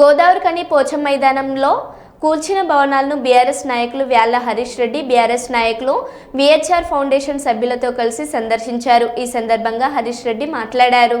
గోదావరికని పోచం మైదానంలో కూల్చిన భవనాలను బీఆర్ఎస్ నాయకులు వ్యాళ్ళ హరీష్ రెడ్డి బీఆర్ఎస్ నాయకులు విహెచ్ఆర్ ఫౌండేషన్ సభ్యులతో కలిసి సందర్శించారు. ఈ సందర్భంగా హరీష్ రెడ్డి మాట్లాడారు.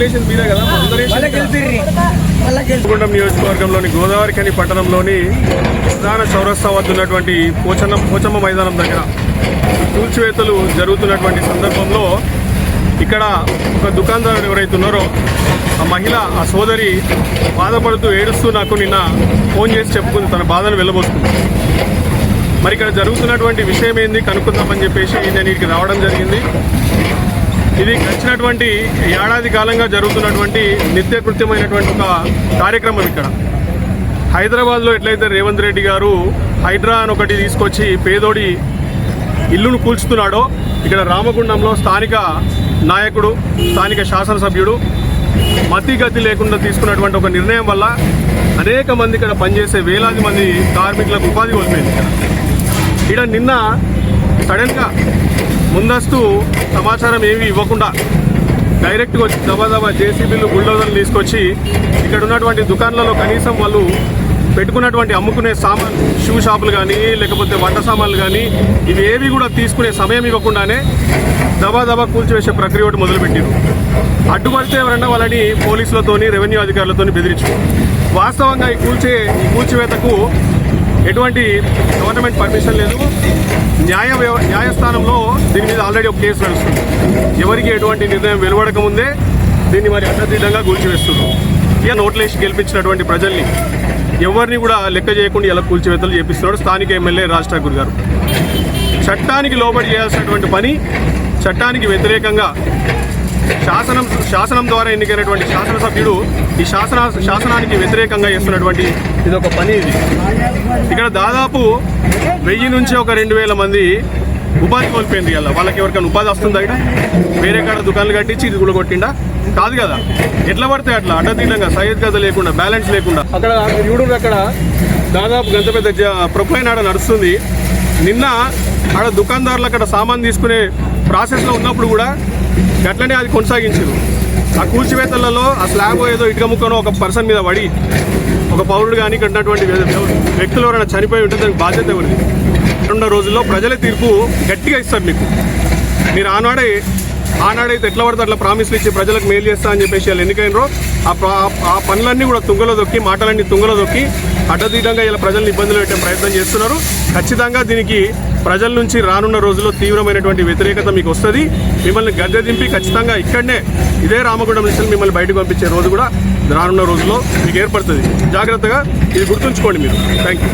ఓట్లేసింది మీరే కదా గుండం నియోజకవర్గంలోని గోదావరికని పట్టణంలోని ప్రధాన చౌరస్తా వద్ద ఉన్నటువంటి పోచన్న పోచమ్మ మైదానం దగ్గర కూల్చివేతలు జరుగుతున్నటువంటి సందర్భంలో ఇక్కడ ఒక దుకాణదారుడు ఎవరైతే ఉన్నారో ఆ మహిళ ఆ సోదరి బాధపడుతూ ఏడుస్తూ నాకు నిన్న ఫోన్ చేసి చెప్పుకుంది తన బాధను వెళ్ళబోస్తుంది. మరి ఇక్కడ జరుగుతున్నటువంటి విషయం ఏంది కనుక్కుందామని చెప్పేసి నేను ఇక్కడికి రావడం జరిగింది. ఇది గడిచినటువంటి ఏడాది కాలంగా జరుగుతున్నటువంటి నిత్యకృత్యమైనటువంటి ఒక కార్యక్రమం ఇక్కడ. హైదరాబాద్లో ఎట్లయితే రేవంత్ రెడ్డి గారు హైడ్రా అని ఒకటి తీసుకొచ్చి పేదోడి ఇల్లును కూల్చుతున్నాడో ఇక్కడ రామగుండంలో స్థానిక నాయకుడు స్థానిక శాసనసభ్యుడు మతి గతి లేకుండా తీసుకున్నటువంటి ఒక నిర్ణయం వల్ల అనేక మంది ఇక్కడ పనిచేసే వేలాది మంది కార్మికులకు ఉపాధి కోల్పోయింది ఇక్కడ. ఇక్కడ నిన్న సడన్గా ముందస్తు సమాచారం ఏమీ ఇవ్వకుండా డైరెక్ట్గా వచ్చి దబాదబా జేసీబీలు బుల్డోజర్లు తీసుకొచ్చి ఇక్కడ ఉన్నటువంటి దుకాణాలలో కనీసం వాళ్ళు పెట్టుకున్నటువంటి అమ్ముకునే సామాన్ షూ షాపులు కానీ లేకపోతే వంట సామాన్లు కానీ ఇవి ఏవి కూడా తీసుకునే సమయం ఇవ్వకుండానే దబా దబా కూల్చివేసే ప్రక్రియ ఒకటి మొదలుపెట్టారు అడ్డుపడితే ఎవరన్నా వాళ్ళని పోలీసులతోని రెవెన్యూ అధికారులతోని బెదిరించు. వాస్తవంగా ఈ కూల్చే ఈ కూల్చివేతకు ఎటువంటి గవర్నమెంట్ పర్మిషన్ లేదు. న్యాయ వ్యవ- న్యాయస్థానంలో దీని మీద ఆల్రెడీ ఒక కేసు నడుస్తుంది. ఎవరికి ఎటువంటి నిర్ణయం వెలువడక ముందే దీన్ని మరి అడ్డదిడ్డంగా కూల్చివేస్తున్నారు. ఇక నోట్లేసి గెలిపించినటువంటి ప్రజల్ని ఎవరిని కూడా లెక్క చేయకుండా ఎలా కూల్చివేతలు చేపిస్తున్నాడు స్థానిక ఎమ్మెల్యే రాజ్ ఠాకూర్ గారు. చట్టానికి లోబడి చేయాల్సినటువంటి పని చట్టానికి వ్యతిరేకంగా శాసనం శాసనం ద్వారా ఎన్నికైనటువంటి శాసనసభ్యుడు ఈ శాసన శాసనానికి వ్యతిరేకంగా చేస్తున్నటువంటి ఇది ఒక పని ఇది. ఇక్కడ దాదాపు వెయ్యి నుంచి ఒక రెండు వేల మంది ఉపాధి కోల్పోయింది కదా. వాళ్ళకి ఎవరికైనా ఉపాధి వస్తుందా ఇక్కడ? వేరే కాడ దుకాణాలు కట్టించి ఇది కూడా కొట్టిండా కాదు కదా. ఎట్లా పడితే అట్లా? అడ్డతీలంగా సైజ్ గద లేకుండా బ్యాలెన్స్ లేకుండా. అక్కడ చూడు అక్కడ. దాదాపు గంత పెద్ద జ- ఆడ నడుస్తుంది. నిన్న ఆడ దుకాణదారులు అక్కడ సామాన్ తీసుకునే ప్రాసెస్లో ఉన్నప్పుడు కూడా గట్లనే అది కొనసాగించారు. ఆ కూల్చివేతలలో ఆ స్లాబ్ ఏదో ఇటుక ముక్కనో ఒక పర్సన్ మీద పడి ఒక పౌరుడు కానీ ఇక్కడ ఉన్నటువంటి వ్యక్తులు ఎవరైనా చనిపోయి ఉంటే దానికి బాధ్యత ఎవరిది? రెండో రోజుల్లో ప్రజల తీర్పు గట్టిగా ఇస్తారు మీకు. మీరు ఆనాడే ఆనాడైతే ఎట్లా పడితే అట్లా ప్రామిస్లు ఇచ్చి ప్రజలకు మేలు చేస్తా అని చెప్పేసి వాళ్ళు ఎన్నికైనరో ఆ ప్రా- ఆ పనులన్నీ కూడా తుంగలో దొక్కి మాటలన్నీ తుంగలో దొక్కి అడ్డదీటంగా ఇలా ప్రజల్ని ఇబ్బందులు పెట్టే ప్రయత్నం చేస్తున్నారు. ఖచ్చితంగా దీనికి ప్రజల నుంచి రానున్న రోజుల్లో తీవ్రమైనటువంటి వ్యతిరేకత మీకు వస్తుంది. మిమ్మల్ని గద్దె దింపి ఖచ్చితంగా ఇక్కడనే ఇదే రామగుండం నుంచి మిమ్మల్ని బయటకు పంపించే రోజు కూడా రానున్న రోజుల్లో మీకు ఏర్పడుతుంది. జాగ్రత్తగా ఇది గుర్తుంచుకోండి మీరు. Thank you